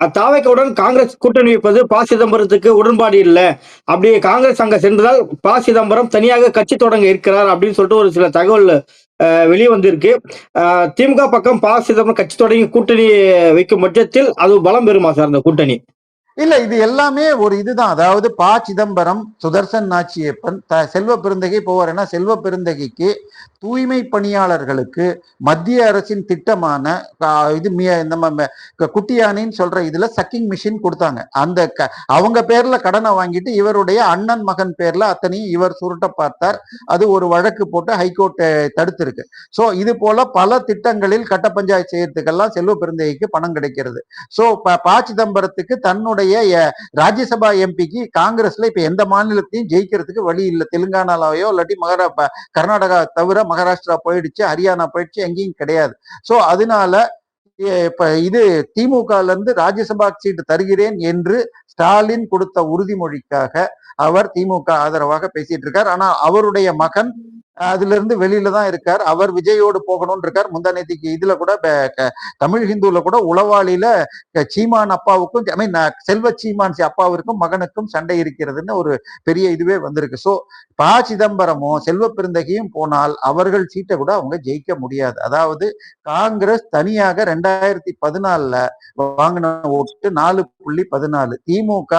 தாவைக்கவுடன் காங்கிரஸ் கூட்டணி வைப்பது ப சிதம்பரத்துக்கு உடன்பாடு இல்லை. அப்படி காங்கிரஸ் அங்க சென்றதால் ப சிதம்பரம் தனியாக கட்சி தொடங்க இருக்கிறார் அப்படின்னு சொல்லிட்டு ஒரு சில தகவல் வெளியே வந்திருக்கு. திமுக பக்கம் ப சிதம்பரம் கட்சி தொடங்கி கூட்டணி வைக்கும் பட்சத்தில் அது பலம் பெறுமா சார் அந்த கூட்டணி? இல்ல இது எல்லாமே ஒரு இதுதான். அதாவது ப சிதம்பரம் சுதர்சன் நாச்சியப்பன் த செல்வ பெருந்தகை போவார் செல்வ பெருந்தகைக்கு தூய்மை பணியாளர்களுக்கு மத்திய அரசின் திட்டமான இது நம்ம ம- சொல்ற இதுல சக்கிங் மிஷின் கொடுத்தாங்க. அந்த க- அவங்க பேர்ல கடனை வாங்கிட்டு இவருடைய அண்ணன் மகன் பேர்ல அத்தனையும் இவர் சுருட்ட பார்த்தார். அது ஒரு வழக்கு போட்டு ஹைகோர்ட் தடுத்திருக்கு. சோ இது போல பல திட்டங்களில் கட்ட பஞ்சாயத்து செய்யறதுக்கெல்லாம் செல்வ பெருந்தகைக்கு பணம் கிடைக்கிறது. சோ ப ப சிதம்பரத்துக்கு தன்னுடைய ராஜ்யசபா எம்பிக்கு காங்கிரஸ்ல இப்ப எந்த மாநிலத்தையும் ஜெயிக்கிறதுக்கு வழி இல்லை. தெலுங்கானாலயோ இல்லாட்டி மகாரா கர்நாடகா தவிர மகாராஷ்டிரா போயிடுச்சு ஹரியானா போயிடுச்சு எங்கேயும் கிடையாது. சோ அதனால இப்ப இது திமுகல இருந்து ராஜ்யசபா சீட்டு தருகிறேன் என்று ஸ்டாலின் கொடுத்த உறுதிமொழிக்காக அவர் திமுக ஆதரவாக பேசிட்டு இருக்கார். ஆனா அவருடைய மகன் அதுல இருந்து வெளியில தான் இருக்கார். அவர் விஜயோடு போகணும்னு இருக்கார் முந்தானேத்திக்கு இதுல கூட க- தமிழ் ஹிந்துல கூட உளவாளியில சீமான் அப்பாவுக்கும் ஐ மீன் செல்வ சீமான் சி- அப்பாவிற்கும் மகனுக்கும் சண்டை இருக்கிறதுன்னு ஒரு பெரிய இதுவே வந்திருக்கு. சோ ப சிதம்பரமும் செல்வ பெருந்தகையும் போனால் அவர்கள் சீட்டை கூட அவங்க ஜெயிக்க முடியாது. அதாவது காங்கிரஸ் தனியாக ரெண்டாயிரத்தி பதினாலுல வாங்கின ஓட்டு நாலு புள்ளி பதினாலு. திமுக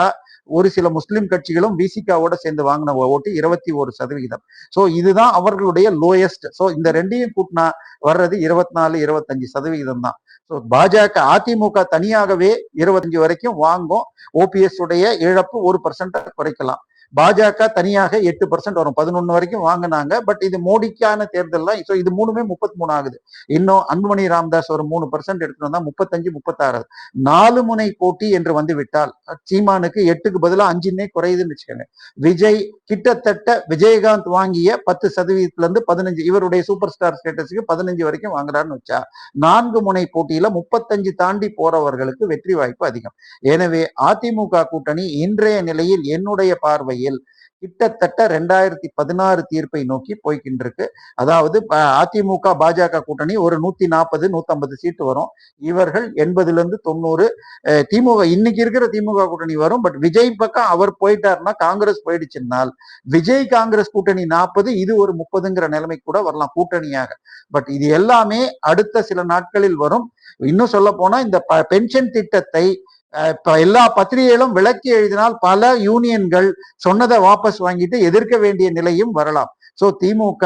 ஒரு சில முஸ்லிம் கட்சிகளும் விசிகாவோட சேர்ந்து வாங்கின ஓட்டு இருபத்தி ஒரு சதவிகிதம். சோ இதுதான் அவர்களுடைய லோயஸ்ட் சோ இந்த ரெண்டையும் கூட்டினா வர்றது இருபத்தி நாலு இருபத்தஞ்சு சதவிகிதம் தான். ஸோ பாஜக அதிமுக தனியாகவே இருபத்தஞ்சு வரைக்கும் வாங்கும். ஓபிஎஸ் உடைய இழப்பு ஒரு பர்சன்ட் குறைக்கலாம். பாஜக தனியாக எட்டு பர்சன்ட் வரும். பதினொன்னு வரைக்கும் வாங்கினாங்க. பட் இது மோடிக்கான தேர்தல் தான் ஸோ இது மூணுமே முப்பத்தி மூணு ஆகுது. இன்னும் அன்புமணி ராம்தாஸ் ஒரு மூணு பர்சன்ட் எடுத்துட்டு வந்தா முப்பத்தஞ்சு முப்பத்தாறு நாலு முனை போட்டி என்று வந்து விட்டால் சீமானுக்கு எட்டுக்கு பதிலாக அஞ்சுன்னே குறையுதுன்னு வச்சுக்கோங்க விஜய் கிட்டத்தட்ட விஜயகாந்த் வாங்கிய பத்து சதவீதத்துல இருந்து பதினஞ்சு இவருடைய சூப்பர் ஸ்டார் ஸ்டேட்டஸுக்கு பதினஞ்சு வரைக்கும் வாங்குறாருன்னு வச்சா நான்கு முனை போட்டியில முப்பத்தஞ்சு தாண்டி போறவர்களுக்கு வெற்றி வாய்ப்பு அதிகம். எனவே அதிமுக கூட்டணி இன்றைய நிலையில் என்னுடைய பார்வை பார்வையில் கிட்டத்தட்ட ரெண்டாயிரத்தி பதினாறு தீர்ப்பை நோக்கி போய்கின்றிருக்கு அதாவது அதிமுக பாஜக கூட்டணி ஒரு நூத்தி நாற்பது நூத்தம்பது சீட்டு வரும். இவர்கள் எண்பதுல இருந்து தொண்ணூறு திமுக இன்னைக்கு இருக்கிற திமுக கூட்டணி வரும். பட் விஜய் பக்கம் அவர் போயிட்டாருன்னா காங்கிரஸ் போயிடுச்சுன்னால் விஜய் காங்கிரஸ் கூட்டணி நாற்பது இது ஒரு முப்பதுங்கிற நிலைமை கூட வரலாம் கூட்டணியாக. பட் இது எல்லாமே அடுத்த சில நாட்களில் வரும். இன்னும் சொல்ல போனா இந்த ப- பென்ஷன் திட்டத்தை இப்ப எல்லா பத்திரிகைகளும் விளக்கி எழுதினால் பல யூனியன்கள் சொன்னதை வாபஸ் வாங்கிட்டு எதிர்க்க வேண்டிய நிலையும் வரலாம். சோ திமுக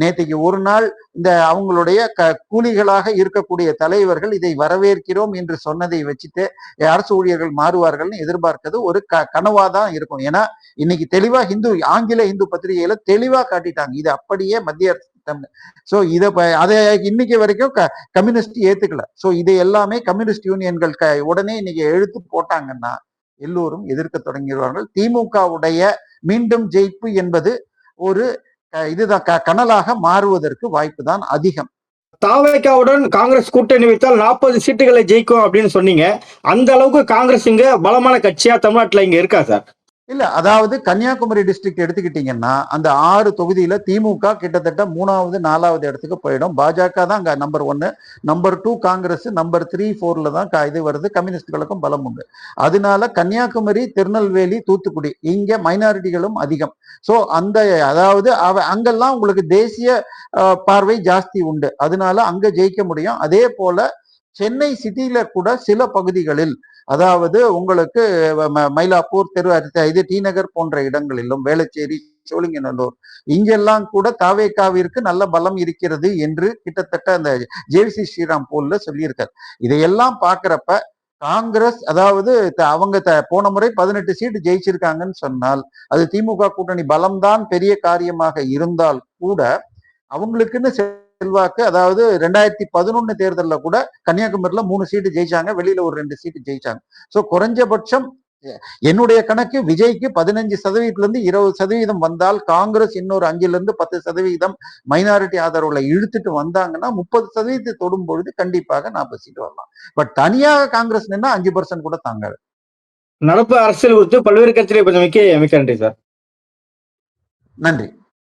நேற்றுக்கு ஒரு நாள் இந்த அவங்களுடைய க கூலிகளாக இருக்கக்கூடிய தலைவர்கள் இதை வரவேற்கிறோம் என்று சொன்னதை வச்சுட்டு அரசு ஊழியர்கள் மாறுவார்கள்னு எதிர்பார்க்கிறது ஒரு க கனவா தான் இருக்கும். ஏன்னா இன்னைக்கு தெளிவா ஹிந்து ஆங்கில இந்து பத்திரிகையில தெளிவா காட்டிட்டாங்க. இது அப்படியே மத்திய அரசு ஸோ இதை அதை இன்னைக்கு வரைக்கும் க கம்யூனிஸ்ட் ஏத்துக்கல. ஸோ இது எல்லாமே கம்யூனிஸ்ட் யூனியன்கள் க உடனே இன்னைக்கு எழுத்து போட்டாங்கன்னா எல்லோரும் எதிர்க்க தொடங்கிடுவார்கள். திமுகவுடைய மீண்டும் ஜெயிப்பு என்பது ஒரு இதுதான் க- கனலாக மாறுவதற்கு வாய்ப்பு தான் அதிகம். தாவேக்காவுடன் காங்கிரஸ் கூட்டணி வைத்தால் நாற்பது சீட்டுகளை ஜெயிக்கும் அப்படின்னு சொன்னீங்க. அந்த அளவுக்கு காங்கிரஸ் இங்க பலமான கட்சியா தமிழ்நாட்டுல இங்க இருக்கா சார்? இல்ல அதாவது கன்னியாகுமரி டிஸ்ட்ரிக்ட் எடுத்துக்கிட்டீங்கன்னா அந்த ஆறு தொகுதியில திமுக கிட்டத்தட்ட மூணாவது நாலாவது இடத்துக்கு போயிடும். பாஜக தான் அங்க நம்பர் ஒன்னு number two Congress number three ஃபோர்ல தான் இது வருது. கம்யூனிஸ்டுகளுக்கும் பலம் உண்டு. அதனால கன்னியாகுமரி திருநெல்வேலி தூத்துக்குடி இங்க மைனாரிட்டிகளும் அதிகம். சோ அந்த அதாவது அவ அங்கெல்லாம் உங்களுக்கு தேசிய பார்வை ஜாஸ்தி உண்டு. அதனால அங்க ஜெயிக்க முடியும். அதே போல சென்னை சிட்டியில கூட சில பகுதிகளில் அதாவது உங்களுக்கு ம- மயிலாப்பூர் தெரு இது டி நகர் போன்ற இடங்களிலும் வேளச்சேரி சோழிங்கநல்லூர் இங்கெல்லாம் கூட தாவேக்காவிற்கு நல்ல பலம் இருக்கிறது என்று கிட்டத்தட்ட அந்த ஜேவிசி ஸ்ரீராம் போல்ல சொல்லியிருக்கார். இதையெல்லாம் பார்க்கிறப்ப காங்கிரஸ் அதாவது த- அவங்க த- போன முறை பதினெட்டு சீட்டு ஜெயிச்சிருக்காங்கன்னு சொன்னால் அது திமுக கூட்டணி பலம்தான் பெரிய காரியமாக இருந்தால் கூட அவங்களுக்குன்னு செல்வாக்கு அதாவது ரெண்டாயிரத்தி பதினொன்னு தேர்தல்ல கூட கன்னியாகுமரியில மூணு சீட்டு ஜெயிச்சாங்க வெளியில ஒரு ரெண்டு சீட்டு ஜெயிச்சாங்க. சோ குறைஞ்சபட்சம் என்னுடைய கணக்கு விஜய்க்கு பதினஞ்சு சதவீதத்துல இருந்து இருபது சதவீதம் வந்தால் காங்கிரஸ் இன்னொரு அஞ்சுல இருந்து பத்து சதவீதம் மைனாரிட்டி ஆதரவுல இழுத்துட்டு வந்தாங்கன்னா முப்பது சதவீதத்தை தொடும் பொழுது கண்டிப்பாக நாற்பது சீட்டு வரலாம். பட் தனியாக காங்கிரஸ் நின்னா அஞ்சு பர்சன்ட் கூட தாங்காது. நடப்பு அரசியல் குறித்து பல்வேறு கட்சிகளை மிக்க மிக்க நன்றி சார். நன்றி.